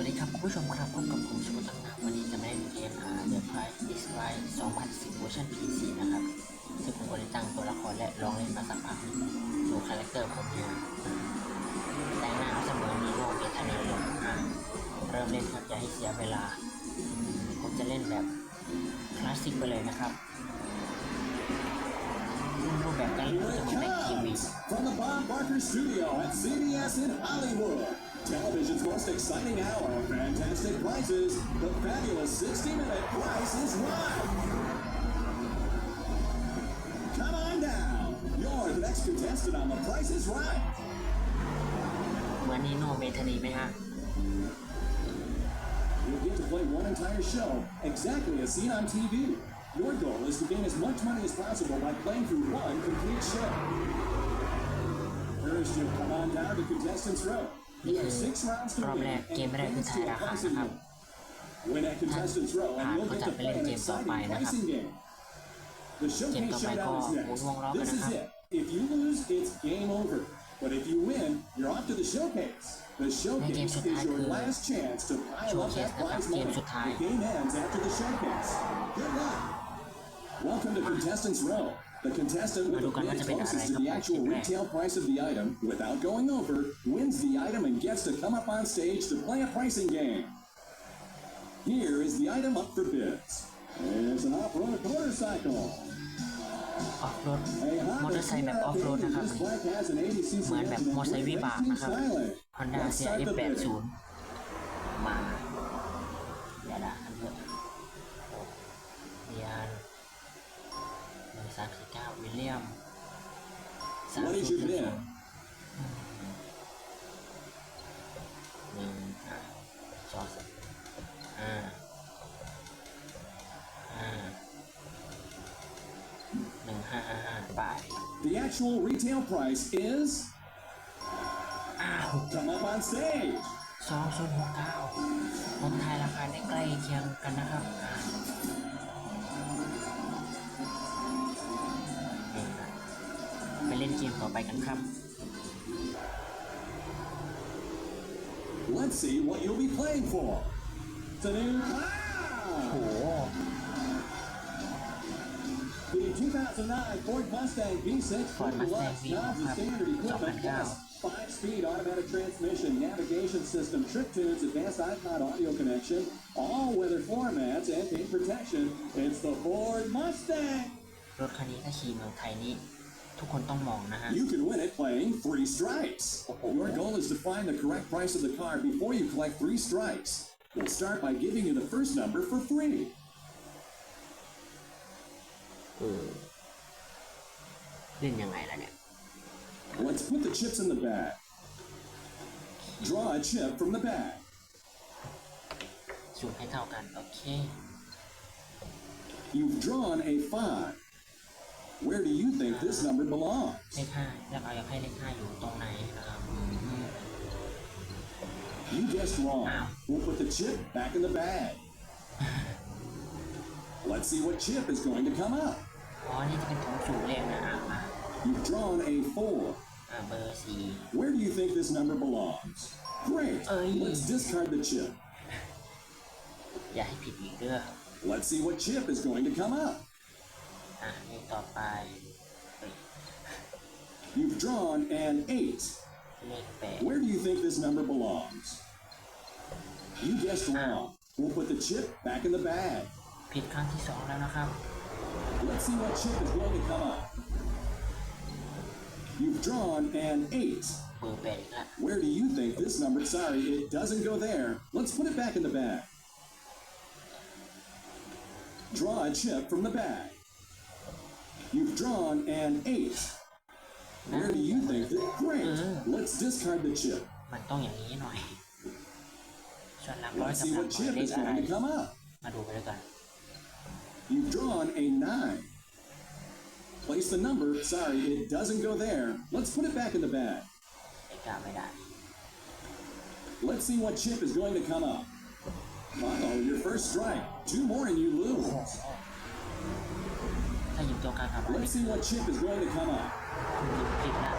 วัสดีครับคุณผู้ชมครับพบกับผมสุภตั้งนาวันนี้จะมาเล่นเกมหา The Price is Right 2010เวอร์ชัน PC นะครับซึ่งผมก็ได้ตั้งตัวละครและลองเล่นมาสักพักหนึ่งดูคาแรคเตอร์ผมอยู่แต่งหน้าเสมอมีโลกเอทาเนลลยอะเริ่มเล่นครับอย่าให้เสียเวลา ผมจะเล่นแบบคลาสสิกไปเลยนะครับรูปแบบการเล่นจะเหมือนในทีวี from the Bob Barker Studio at CBS in Hollywood. Television's most exciting hour, fantastic prices, the fabulous 60-minute Price is Right. Come on down. You're the next contestant on The Price is Right. เหมือนนีโนเมทานีไหมฮะ You'll get to play one entire show, exactly as seen on TV. Your goal is to gain as much money as possible by playing through one complete show. First, you'll come on down to Contestants Row. You have six rounds to รอบ win แรก and เกมแรกคือ advance ทาย to a ราคา pricing นะครับ game. Win at Contestants Row ผ่าน and you'll ก็ get จะ to ไป play เล่น an เกมต่อไป exciting นะครับ pricing game. The showcaseต่อไปก็ showdown is หมุน next. วงล้อกัน This นะ is ครับ it. If you lose, it's game over. But if you win, you're off to the showcase. The showcase sudd is yourคือ last chance to pile up that showcase นะครับ prize เกม money. สุดท้าย The game ends after the showcase. Good luck. Welcome to Contestants Row. The contestant with the มาดูกันว่า bid จะเป็นอะไร closest to ครับ the actual เกมแรก retail price of the item without going over wins the item and gets to come up on stage to play a pricing game. Here is the item up for bids. It's an off-road motorcycle. ออฟโรด A มอเตอ Honda ร์ไซค์แบบออฟ CRV โรดนะครับ This bike has an 80 cc เหมือนแบบมอเตอร์ไซค์วิบากนะครับ styling. Honda Let's start CRF the bidding. 80 มา สามสี่เก้าวิลเลียมสาม What ศู is น your ย์หนึ่ง bid? หนึ่งห้าสองห้าห้าหนึ่งห้าห้าห้าไป The actual retail price is อ้าว come up on stage. สองศูนย์หกเก้าผมทายราคาได้ใกล้เคียงกันนะครับ ล่นเกมต่อไปกันครับ Let's see what you'll be playing for. Ta-da! โอ้โห The 2009 Ford Mustang V6 Ford Deluxe Mustang now V6 the standard equipment 2009 plus 5-speed automatic transmission, navigation system, trip tunes, advanced iPod audio connection, all weather floor mats, and paint protection. It's the Ford Mustang. รถคันนี้ถ้าขี่เมืองไทยนี้ ทุกคนต้องมองนะฮะ You can win it playing three strikes. Your goal is to find the correct price of the car before you collect three strikes. We'll start by giving you the first number for free. เออเล่นยังไงล่ะเนี่ย Let's put the chips in the bag. Draw a chip from the bag. สูตรให้เท่ากัน โอเค You've drawn a five. Where do you think this number belongs? เลขห้าแล้วเราอยากให้เลขห้าอยู่ตรงไหนนะครับอืม You guessed wrong. Ow. We'll put the chip back in the bag. Let's see what chip is going to come up. อ๋อ นี่จะเป็นถุงสูตรเลขนะอ่ะมา You've drawn a four. อ่ะเบอร์สี่ Where do you think this number belongs? Great. Ay. Let's discard the chip. อย่าให้ผิดอีกเด้อ Let's see what chip is going to come up. อ่ะนี่ต่อไปเฮ้ย You've drawn an eight. เลขแปด Where do you think this number belongs? You guessed wrong. We'll put the chip back in the bag. ผิดครั้งที่สองแล้วนะครับ Let's see what chip is going to come up. You've drawn an eight. เบอร์แปดอีกละ Where do you think this number? Sorry, it doesn't go there. Let's put it back in the bag. Draw a chip from the bag. You've drawn an eight. Where do you think that? Great. Let's discard the chip. มันต้องอย่างนี้หน่อย ส่วนหลักร้อย Let's กับ see หลัก what ร้อย chip เลข is อะไร going to come up. มาดูไปด้วยกัน You've drawn a nine. Place the number. Sorry, it doesn't go there. Let's put it back in the bag. เลขเก้าไม่ได้ Let's see what chip is going to come up. Uh-oh, your first strike. Two more and you lose. ถ้าหยิบตัวกลางกับเล Let's ข see what chip is going to come up. หยิบผิดละ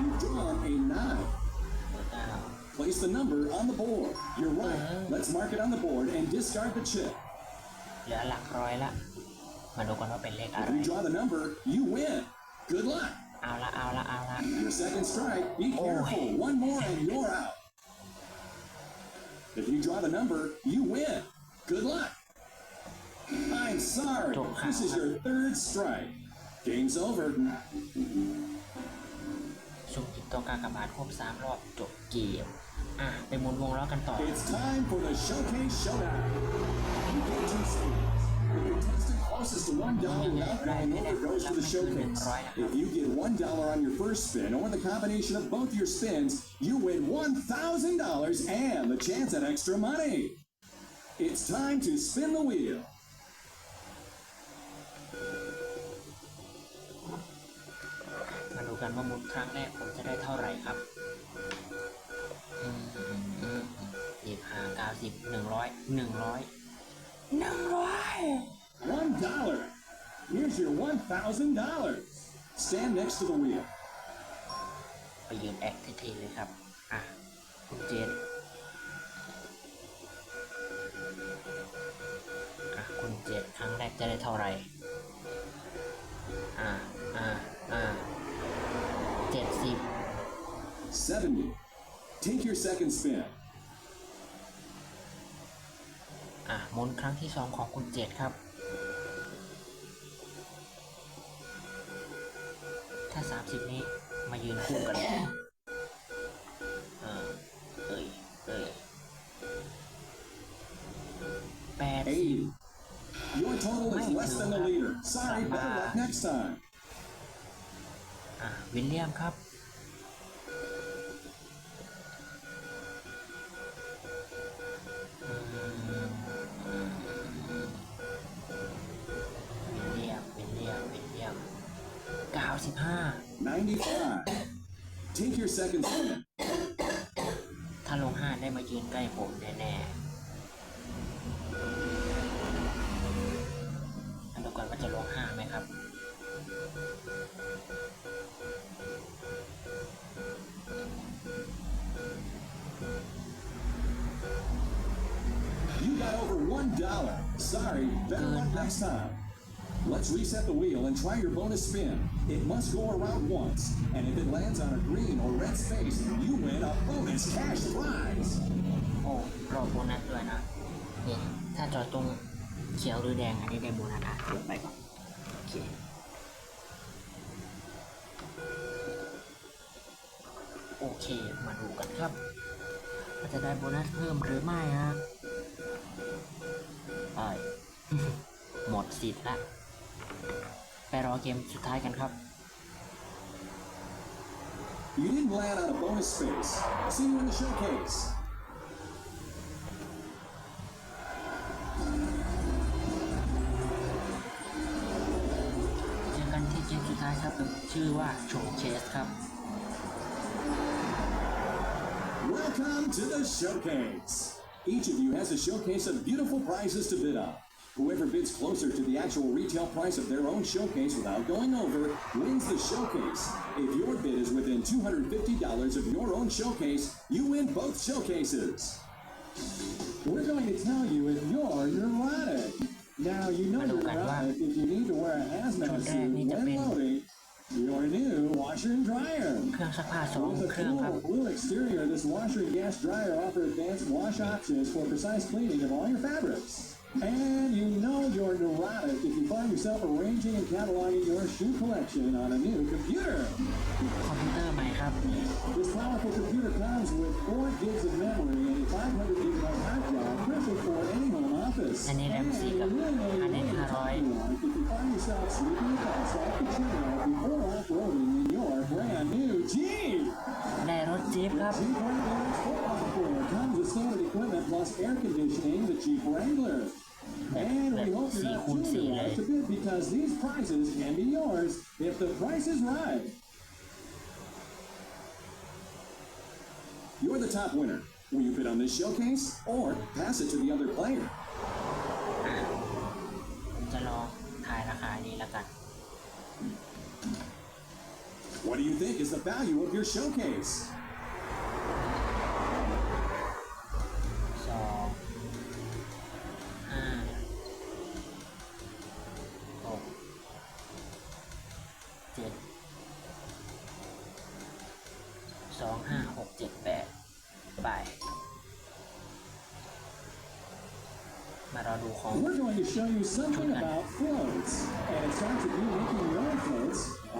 You've drawn a nine. เบอร์เก้า place the number on the board. You're right. Let's mark it on the board and discard the chip. เหลือหลักร้อยละ มาดูกันว่าเป็นเลขอะไร If you draw the number, you win. Good luck. เอาละเอาละเอาละ Your second strike. Be careful. One more and you're out. If you draw the number, you win. Good luck. I'm sorry. This is your third strike. Game's over. สุ่มหยิบตัวกากบาทครบสามรอบจบเกม อ่ะ ไปหมุนวงล้อกันต่อ It's time for the showcase showdown. You get two stages. The contestant closest to one dollar without going over goes for the showcase. If you get one dollar on your first spin or the combination of both your spins, you win one thousand dollars and the chance at extra money. It's time to spin the wheel. มาดูกันว่ามุนครั้งแรกผมจะได้เท่าไหร่ครับสิบห้าเก้าสิบหนึ่งร้อยหนึ่งร้อยหนึ่งร้อย One dollar. Here's your one thousand dollars. Stand next to the wheel. ไปยืนแอคเทีๆเลยครับ อะ คุณเจนอะ คุณเจนครั้งแรกจะได้เท่าไหร่ อ่าอ่าอ่าเจ็ดสิบ Seventy. Take your second spin. อะหมุนครั้งที่สองของคุณเจดครับ ถ้าสามสิบนี้มายืนคู่กัน less than the leader. Sorry, better luck next time. อะวิลเลียมครับวิลเลียมวิลเลียมวิลเลียมเก้าสิบห้า Ninety-five. Take your second spin. Dollar. Sorry, better luck next time. Let's reset the wheel and try your bonus spin. It must go around once, and if it lands on a green or red space, you win a bonus cash prize. โอ้รอบโบนัสด้วยนะนี่ถ้าจอดตรงเขียวหรือแดงอันนี้ได้โบนัสอะเดี๋ยวไปก่อนโอเคโอเค มาดูกันครับว่าจะได้โบนัสเพิ่มหรือไม่ฮะ ไปหมดสิทธิ์ละ ไปรอเกมสุดท้ายกันครับ You didn't land on a bonus space. See you in the showcase. เจอกันที่เกมสุดท้ายครับ ชื่อว่าโชว์เคสครับ Welcome to the showcase. Each of you has a showcase of beautiful prizes to bid on. Whoever bids closer to the actual retail price of their own showcase without going over wins the showcase. If your bid is within $250 of your own showcase, you win both showcases. We're going to tell you if you're neurotic. Now, you know you're neurotic if you need to wear a hazmat suit when loading your new washer and dryer. เครื่องซักผ้าสอง With a เครื่องครับ cool blue exterior, this washer and gas dryer offer advanced wash options for precise cleaning of all your fabrics. And you know you're neurotic if you find yourself arranging and cataloging your shoe collection on a new computer. คอมพิวเตอร์ใหม่ครับ This powerful computer comes with 4 gigs of memory and a 500 gigabyte hard drive, perfect for any home office. And it And MC youกับ really know you อันนี้ need to 500 talk to one if you find yourself sleeping across the casino before or after in your brand new Jeep. Metal Jeep up. Jeep Wrangler's football floor comes with standard equipment plus air conditioning, the Jeep Wrangler. And we hope you're not too late to bid because these prizes can be yours if the price is right. You're the top winner. Will you bid on this showcase or pass it to the other player? What do you think is the value of your showcase? We're going to show you something about floats, and it starts with you making your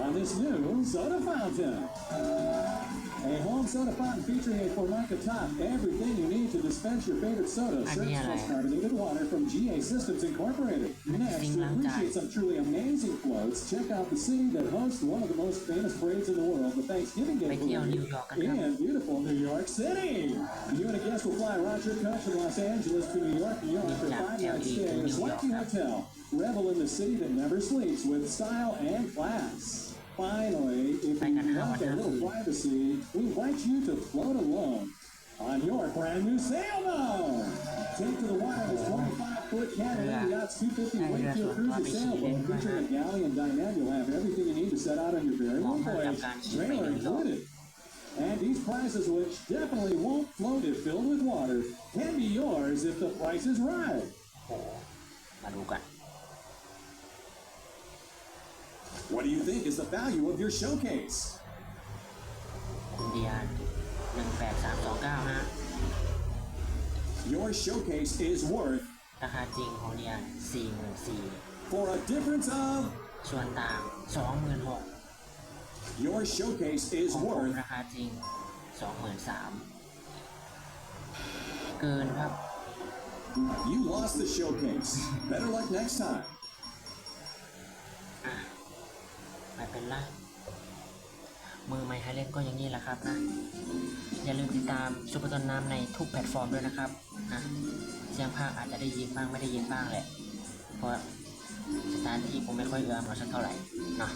on this new soda fountain. A home soda fountain featuring a Formica top. Everything you need to dispense your favorite soda. Search for carbonated water from GA Systems Incorporated. Next, to appreciate some truly amazing floats, check out the city that hosts one of the most famous parades in the world, the Thanksgiving Day Parade, in beautiful New York City. You and a guest will fly Roger Cook from Los Angeles to New York, New York for five nights stay at a swanky hotel. Revel in the city that never sleeps with style and class. Finally, if Like you an hour want a and a little half. privacy, we invite you to float alone on your brand new sailboat. Take to the water this 25 foot Canada Yeah. Yachts 250 Yeah, Wakefield yeah, Cruiser yeah. sailboat featuring a galley and dinette. You'll have everything you need to set out on your very own Mom, voyage. I've got you Trailer ready to go. included. And these prizes, which definitely won't float if filled with water, can be yours if the price is right. โอ้โหมาดูกัน What do you think is the value of your showcase? คุณเดียนหนึ่งแปดสามสองเก้าฮะ Your showcase is worth, ราคาจริงของเดียนสี่หมื่นสี่ for a difference of, ส่วนต่างสองหมื่นหก your showcase ข is องผม worth, ราคาจริงสองหมื่นสามเกินครับ you lost the showcase. Better luck next time. ไม่เป็นไร มือไม่ให้เล่นก็อย่างนี้แหละครับนะ อย่าลืมติดตามซุปเปอร์ต้นน้ำในทุกแพลตฟอร์มด้วยนะครับนะเสียงภาคอาจจะได้ยินบ้างไม่ได้ยินบ้างแหละ เพราะสถานที่ผมไม่ค่อยเอื้อมเราสักเท่าไหร่นะ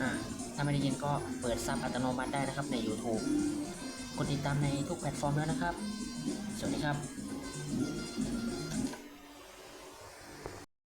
อะถ้าไม่ได้ยินก็เปิดซับอัตโนมัติได้นะครับใน YouTube กดติดตามในทุกแพลตฟอร์มแล้วนะครับ สวัสดีครับ